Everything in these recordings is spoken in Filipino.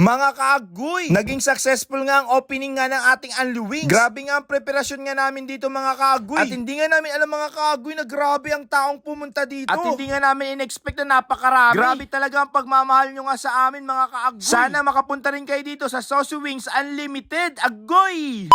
Mga kaagoy, naging successful nga ang opening nga ng ating Unli Wings. Grabe nga ang preparasyon nga namin dito mga kaagoy. At hindi nga namin alam mga kaagoy na grabe ang taong pumunta dito. At hindi nga namin in-expect na napakarami. Grabe talaga ang pagmamahal nyo nga sa amin mga kaagoy. Sana makapunta rin kayo dito sa Sosu Wings Unlimited. Agoy!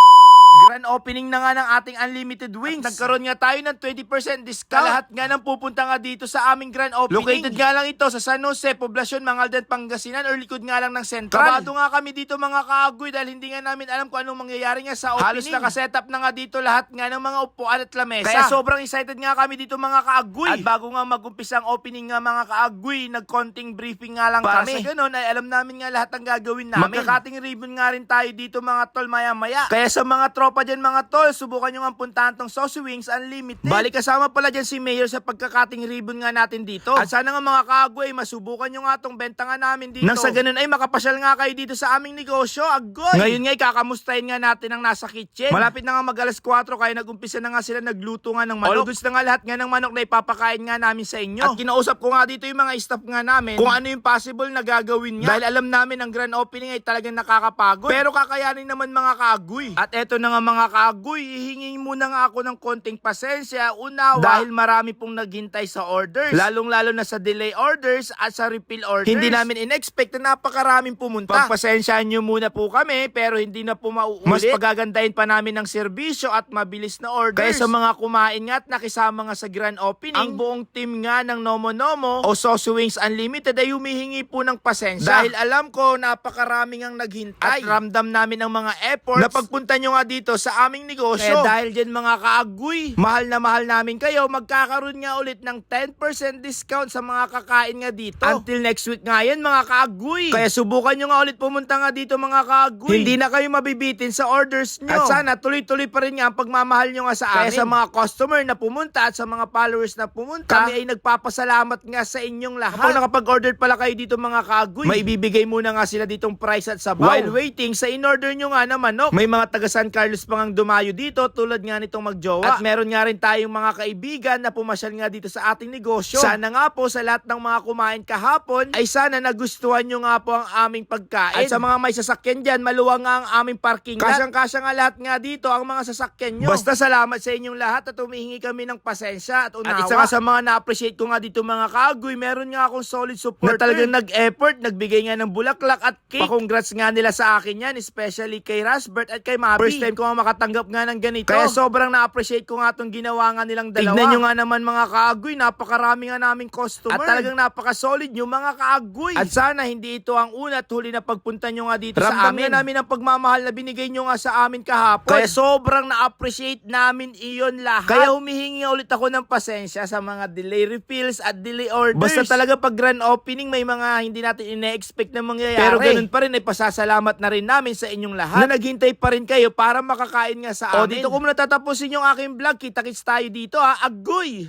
Opening na nga ng ating unlimited wings. At nagkaroon nga tayo ng 20% discount. Lahat nga nang pupunta nga dito sa aming grand opening. Located nga lang ito sa San Jose, Poblacion, Mangaldan, Pangasinan or likod nga lang ng Central. Kabado nga kami dito mga kaagoy dahil hindi nga namin alam kung anong mangyayari nga sa opening. Halos nakasetup na nga dito lahat nga ng mga upuan at lamesa. Kaya sobrang excited nga kami dito mga kaagoy. At bago nga mag-umpisa ang opening nga mga kaagoy, nagkonting briefing nga lang Para kami. sa ganun ay alam namin nga lahat ang gagawin namin. Magkakating ribbon nga rin tayo dito mga tol maya-maya. Kaya sa mga tropa dyan mga tol, subukan nyo nga puntahan tong Saucy Wings Unlimited. Balik kasama pala dyan si Mayor sa pagkakating ribbon nga natin dito. At sana nga mga kagway, masubukan nyo nga tong benta nga namin dito. Nang sa ganun ay makapasyal nga kayo dito sa aming negosyo, agoy! Ngayon nga ikakamustahin nga natin ang nasa kitchen. Malapit na nga mag alas 4 kaya nag-umpisa na nga sila nagluto nga ng manok. All goods na nga lahat nga ng manok na ipapakain nga namin sa inyo. At kinausap ko nga dito yung mga staff nga namin kung ano yung possible na gagawin niya. Dahil alam namin ang grand opening ay talagang nakakapagod. Pero kakayanin naman mga kagoy. At eto na nga mga kagoy, hihingi muna nga ako ng konting pasensya, unawa. Dahil marami pong naghintay sa orders. Lalong lalo na sa delay orders at sa refill orders. Hindi namin in-expect na napakaraming pumunta. Pagpasensyaan nyo muna po kami, pero hindi na po mauulit. Mas pagagandahin pa namin ng serbisyo at mabilis na orders. Kaya sa mga kumain nga at nakisama nga sa grand opening, ang buong team nga ng Nomo Nomo o Saucy Wings Unlimited ay humihingi po ng pasensya. Dahil alam ko napakaraming ang naghintay. At ramdam namin ang mga efforts na pagpunta nyo nga dito sa aming negosyo. Kaya dahil dyan mga kaagoy, mahal na mahal namin kayo, magkakaroon nga ulit ng 10% discount sa mga kakain nga dito. Until next week nga yan mga kaagoy. Kaya subukan nyo nga ulit pumunta nga dito mga kaagoy. Hindi na kayo mabibitin sa orders nyo. At sana tuloy-tuloy pa rin nga ang pagmamahal nyo nga sa amin. Kaya sa mga customer na pumunta at sa mga followers na pumunta, kami ay nagpapasalamat nga sa inyong lahat. Kapag nakapag-order pala kayo dito mga kaagoy, may ibibigay muna nga sila ditong price at sabaw. While waiting, sa in-order nyo nga na manok, may mga taga San Carlos pang ang dumayo dito tulad nga nitong magjowa. At meron nga rin tayong mga kaibigan na pumasyal nga dito sa ating negosyo. Sana nga po sa lahat ng mga kumain kahapon, ay sana nagustuhan nyo nga po ang aming pagkain. At sa mga may sasakyan dyan, maluwang nga ang aming parking lot. Kasyang-kasya nga lahat nga dito ang mga sasakyan nyo. Basta salamat sa inyong lahat at humihingi kami ng pasensya at unawa. At isa nga sa mga na-appreciate ko nga dito mga kagoy, meron nga akong solid support. Na talagang nag-effort, nagbigay nga ng bulaklak at cake. Pa-congrats nga nila sa akin yan, especially kay Rasbert at kay Mabi. First time ko nga makatanggap nga ng ganito. Kaya sobrang na-appreciate ko nga itong ginawa nga nilang dalawa. Tignan nyo nga naman mga kaagoy, napakarami nga naming customer. At talagang napaka-solid yung mga kaagoy. At sana hindi ito ang una at huli na pagpunta nyo nga dito sa amin. nga namin ang pagmamahal na binigay nyo nga sa amin kahapon. Kaya sobrang na-appreciate namin iyon lahat. Kaya humihingi ulit ako ng pasensya sa mga delay refills at delay orders. Basta talaga pag grand opening may mga hindi natin ine-expect na mangyayari. Pero ganun pa rin ay pasasalamat na rin namin sa inyong lahat na naghintay pa rin kayo para makakain nga sa amin. O dito ko muna tatapusin yung aking vlog. Kita-kits tayo dito ha. Agoy!